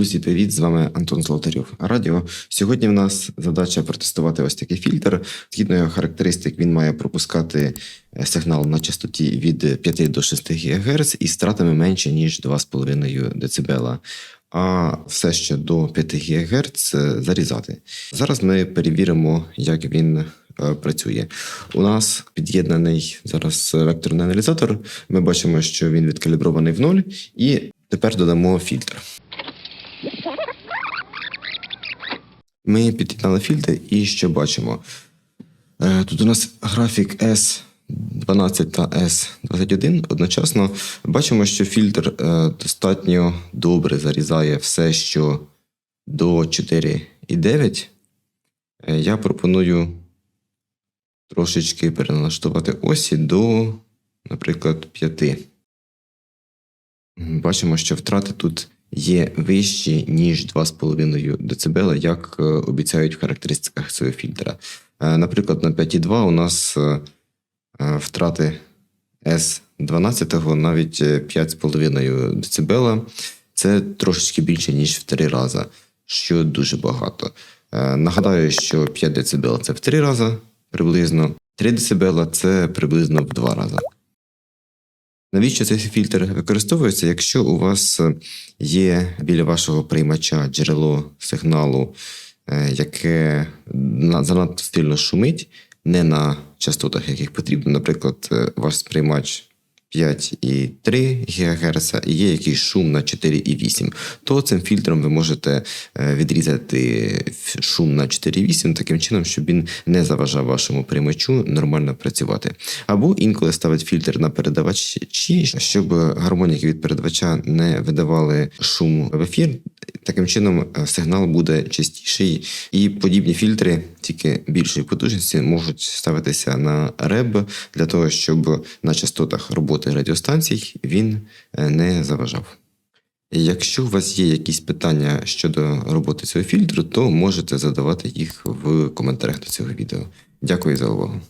Друзі, привіт! З вами Антон Золотарьов. Радіо. Сьогодні в нас задача протестувати ось такий фільтр. Згідно його характеристик, він має пропускати е, сигнал на частоті від 5 до 6 ГГц із стратами менше ніж 2,5 дБ. А все ще до 5 ГГц зарізати. Зараз ми перевіримо, як він е, працює. У нас під'єднаний зараз векторний аналізатор. Ми бачимо, що він відкалібрований в ноль, і тепер додамо фільтр. Ми під'єднали фільтр і що бачимо? Е, Тут у нас графік S12 та S21 одночасно. Бачимо, що фільтр е, достатньо добре зарізає все, що до 4,9. Е, Я пропоную трошечки переналаштувати осі до, наприклад, 5. Бачимо, що втрати тут є вищі, ніж 2,5 дБ, як е, обіцяють в характеристиках цього фільтра. Е, Наприклад, на 5,2 у нас е, втрати S12 навіть е, 5,5 дБ. Це трошечки більше, ніж в 3 рази, що дуже багато. Нагадаю, що 5 дБ це в 3 рази приблизно, 3 дБ це приблизно в 2 рази. Навіщо цей фільтр використовується, якщо у вас е, є біля вашого приймача джерело сигналу, е, яке занадто сильно шумить, не на частотах, яких потрібно, наприклад, е, ваш приймач 5,3 ГГц і є якийсь шум на 4,8, то цим фільтром ви можете е, відрізати шум на 4,8 таким чином, щоб він не заважав вашому приймачу нормально працювати. Або інколи ставить фільтр на передавачі, щоб гармоніки від передавача не видавали шум в ефір. Таким чином е, сигнал буде чистіший, і подібні фільтри, тільки більшої потужності, можуть ставитися на реб для того, щоб на частотах роботи радіостанцій він е, не заважав. Якщо у вас є якісь питання щодо роботи цього фільтру, то можете задавати їх в коментарях до цього відео. Дякую за увагу.